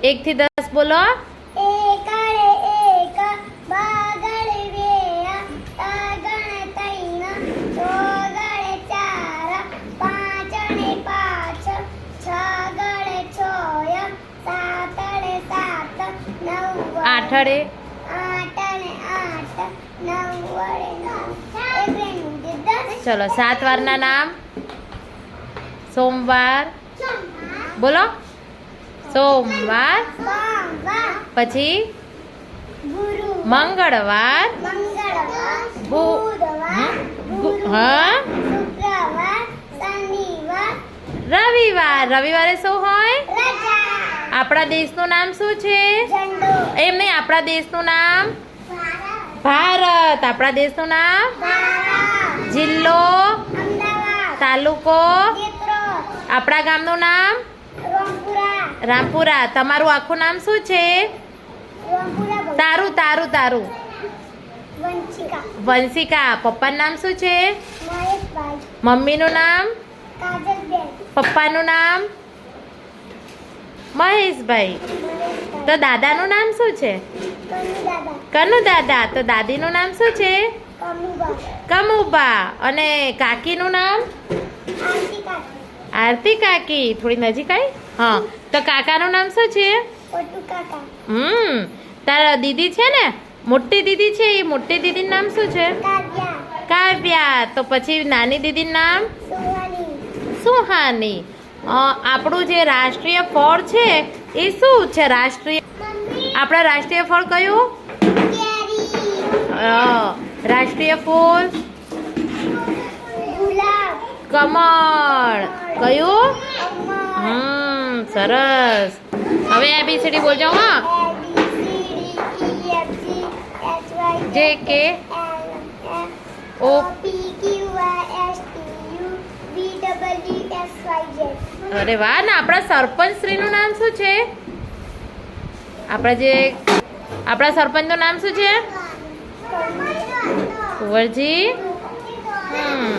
દસ બોલો. એક બાગડે બે તાગણે તૈણ ચોગડે ચાર પાંચડે પાંચ છગડે છોય સાતડે સાત નવ. આઠડે દસ. ચલો સાત વારના નામ. સોમવાર. બોલો. સોમવાર, પછી મંગળવાર રવિવાર. રવિવારે શું હોય? આપણા દેશનું નામ શું છે? એમ નહીં, આપણા દેશનું નામ ભારત. આપણા દેશનું નામ જિલ્લો, તાલુકો, આપણા ગામનું નામ રોમપુરા. તમારું આખું નામ શું છે? તારું તારું તારું. વંશિકા. પપ્પાનું નામ શું છે? મમ્મીનું નામ? પપ્પાનું નામ? મહેશભાઈ. તો દાદાનું નામ શું છે? કનુ દાદા તો દાદીનું નામ શું છે? કમુબા અને કાકીનું નામ? આરતી કાકી થોડી નજીક આવી હા. તો કાકાનું નામ શું છે? હમ. તારા દીદી છે ને? મોટી દીદી છે એ મોટી દીદીનું નામ શું છે? કાવ્યા. તો પછી નાની દીદીનું નામ? સુહાની. આપણું જે રાષ્ટ્રીય ફળ છે એ શું છે રાષ્ટ્રીય? આપણા રાષ્ટ્રીય ફળ કયું? રાષ્ટ્રીય ફૂલ. કમળ. કયું? હમ સરસ. હવે એબીસીડી બોલજો હા. જે કે? ઓ અરે વાહ ને આપણા સરપંચ શ્રીનું નામ શું છે? આપણા જે આપણા સરપંચનું નામ શું છે? કુંવરજી? હમ.